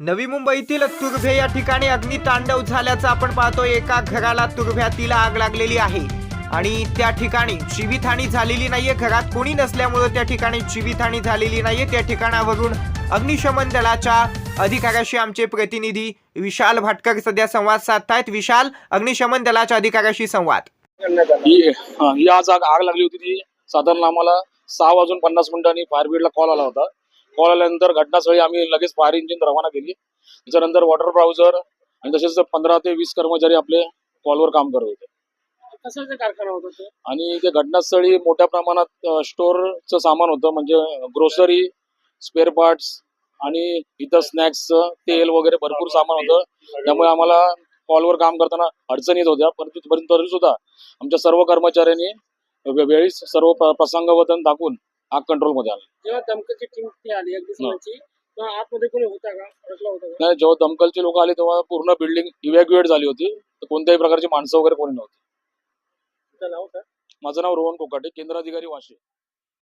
नवी मुंबईतील तुर्भे या ठिकाणी अग्नितांडव झाल्याचं आपण पाहतोय. एका घराला तुर्भ्यातील आग लागलेली आहे. आणि त्या ठिकाणी जीवितहानी झालेली नाहीये. घरात कोणी नसल्यामुळे त्या ठिकाणी जीवितहानी झालेली नाहीये. त्या ठिकाणावरून अग्निशमन दलाच्या अधिकाऱ्याशी आमचे प्रतिनिधी विशाल भाटकर सध्या संवाद साधतायत. विशाल अग्निशमन दलाच्या अधिकाऱ्याशी संवाद. ही आज आग आग लागली होती ती. साधारण आम्हाला सहा वाजून पन्नास मिनिटांनी फायर ब्रिगेडला कॉल आला होता. कॉल आल्यानंतर घटनास्थळी आम्ही लगेच फायर इंजिन रवाना केली. त्याच्यानंतर वॉटर ब्राउझर आणि तसेच पंधरा ते वीस कर्मचारी आपले कॉलवर काम करत होते. कारखाना आणि ते घटनास्थळी मोठ्या प्रमाणात स्टोअरचं सामान होतं म्हणजे ग्रोसरी स्पेअर पार्ट्स आणि इतर स्नॅक्सचं तेल वगैरे भरपूर सामान होतं. त्यामुळे आम्हाला कॉलवर काम करताना अडचणी येत होत्या. परंतु तरी सुद्धा आमच्या सर्व कर्मचाऱ्यांनी वेळीच सर्व प्र- प्रसंगवतन दाखवून आग कंट्रोलमध्ये आली. जेव्हा दमकलची टीम ती आली अग्निशमनची तेव्हा आतमध्ये कोणी होता का? अडकला होता का? नाही जेव्हा दमकलचे लोक आले तेव्हा पूर्ण बिल्डिंग इव्हॅक्युएट झाली होती. तर कोणत्याही प्रकारची माणसं वगैरे कोणी नव्हती. तुझं नाव काय माझं नाव रोहन कोकाटे केंद्राधिकारी वाशी.